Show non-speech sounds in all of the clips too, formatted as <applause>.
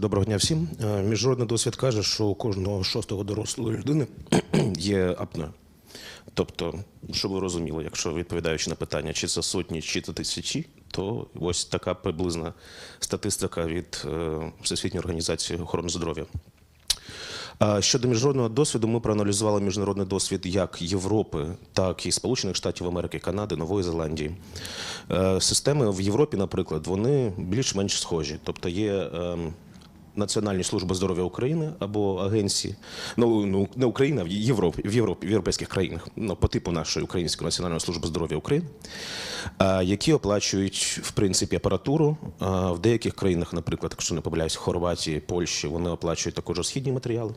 Доброго дня всім. Е, Міжнародний досвід каже, що у кожного шостого дорослої людини <clears throat> є апноe. Тобто, щоб ви розуміли, якщо відповідаючи на питання, чи це сотні, чи це тисячі, то ось така приблизна статистика від е, Всесвітньої організації охорони здоров'я. Щодо міжнародного досвіду, ми проаналізували міжнародний досвід як Європи, так і Сполучених Штатів Америки, Канади, Нової Зеландії. Е, Системи в Європі, наприклад, вони більш-менш схожі. Тобто є Національні служби здоров'я України або агенції, ну, ну не Україна, в Європі, в Європі, в європейських країнах, ну, по типу нашої Української національної служби здоров'я України, а, які оплачують в принципі апаратуру. В деяких країнах, наприклад, якщо не помиляюсь, Хорватії, Польщі, вони оплачують також східні матеріали.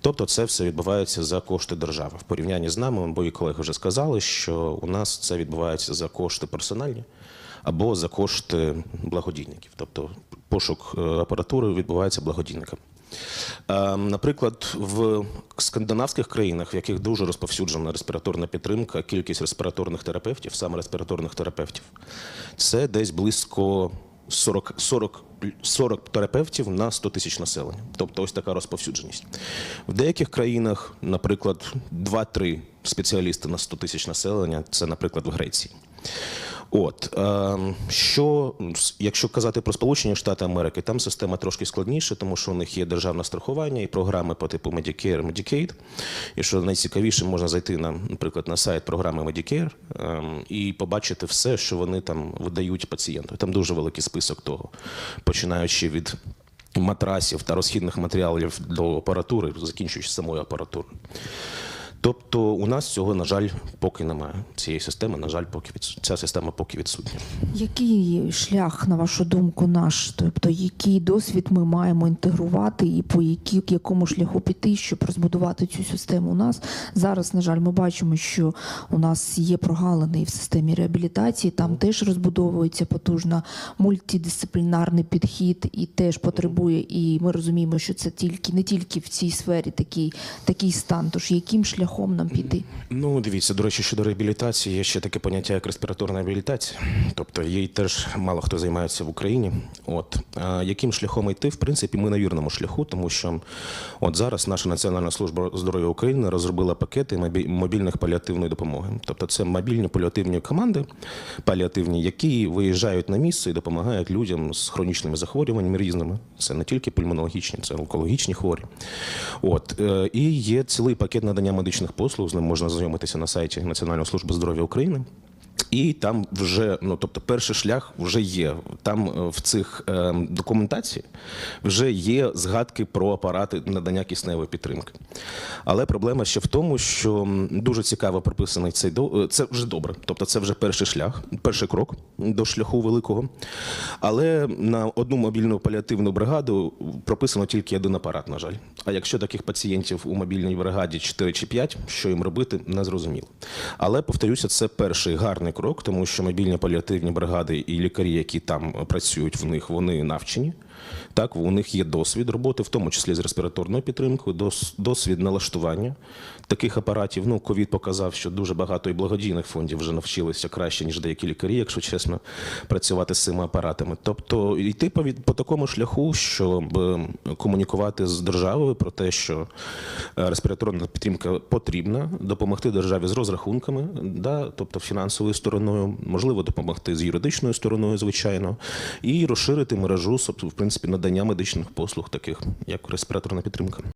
Тобто, це все відбувається за кошти держави. В порівнянні з нами, мої колеги вже сказали, що у нас це відбувається за кошти персональні або за кошти благодійників. Тобто пошук е, апаратури відбувається благодійниками. Е, Наприклад, в скандинавських країнах, в яких дуже розповсюджена респіраторна підтримка, кількість респіраторних терапевтів, саме респіраторних терапевтів, це десь близько 40, 40, 40 терапевтів на 100 тисяч населення. Тобто ось така розповсюдженість. В деяких країнах, наприклад, 2-3 спеціалісти на 100 тисяч населення, це, наприклад, в Греції. От е, що якщо казати про Сполучені Штати Америки, там система трошки складніша, тому що у них є державне страхування і програми по типу Medicare, Medicaid. І що найцікавіше, можна зайти на, наприклад, на сайт програми Medicare е, і побачити все, що вони там видають пацієнту. Там дуже великий список того, починаючи від матрасів та розхідних матеріалів до апаратури, закінчуючи самою апаратурою. Тобто у нас цього, на жаль, поки немає. Цієї системи, на жаль, поки від... ця система поки відсутня. Який шлях, на вашу думку, наш? Тобто, який досвід ми маємо інтегрувати і по які, якому шляху піти, щоб розбудувати цю систему? У нас зараз, на жаль, ми бачимо, що у нас є прогалини в системі реабілітації. Там теж розбудовується потужно мультидисциплінарний підхід і теж потребує. І ми розуміємо, що це тільки не тільки в цій сфері такий, такий стан. Тож яким шляхом нам піти? Ну, дивіться, до речі, щодо реабілітації, є ще таке поняття, як респіраторна реабілітація. Тобто їй теж мало хто займається в Україні. От а яким шляхом йти? В принципі, ми на вірному шляху, тому що от зараз наша Національна служба здоров'я України розробила пакети мобільних паліативної допомоги. Тобто, це мобільні паліативні команди, паліативні, які виїжджають на місце і допомагають людям з хронічними захворюваннями різними. Це не тільки пульмонологічні, це онкологічні хворі. От е, і є цілий пакет надання медичних послуг. З ним можна знайомитися на сайті Національної служби здоров'я України. І там вже, ну тобто, перший шлях вже є. Там е, в цих е, документації вже є згадки про апарати надання кисневої підтримки. Але проблема ще в тому, що дуже цікаво прописаний цей до е, це вже добре. Тобто, це вже перший шлях, перший крок до шляху великого. Але на одну мобільну паліативну бригаду прописано тільки один апарат, на жаль. А якщо таких пацієнтів у мобільній бригаді 4 чи 5, що їм робити, не зрозуміло. Але повторюся, це перший гарний крок, тому що мобільні паліативні бригади і лікарі, які там працюють в них, вони навчені. Так, у них є досвід роботи, в тому числі з респіраторною підтримкою, досвід налаштування таких апаратів. Ну, ковід показав, що дуже багато і благодійних фондів вже навчилися краще, ніж деякі лікарі, якщо чесно, працювати з цими апаратами. Тобто йти по, по такому шляху, щоб е, комунікувати з державою про те, що е, респіраторна підтримка потрібна, допомогти державі з розрахунками, да, тобто фінансовою стороною, можливо, допомогти з юридичною стороною, звичайно, і розширити мережу, в принципі, надання медичних послуг, таких як респіраторна підтримка.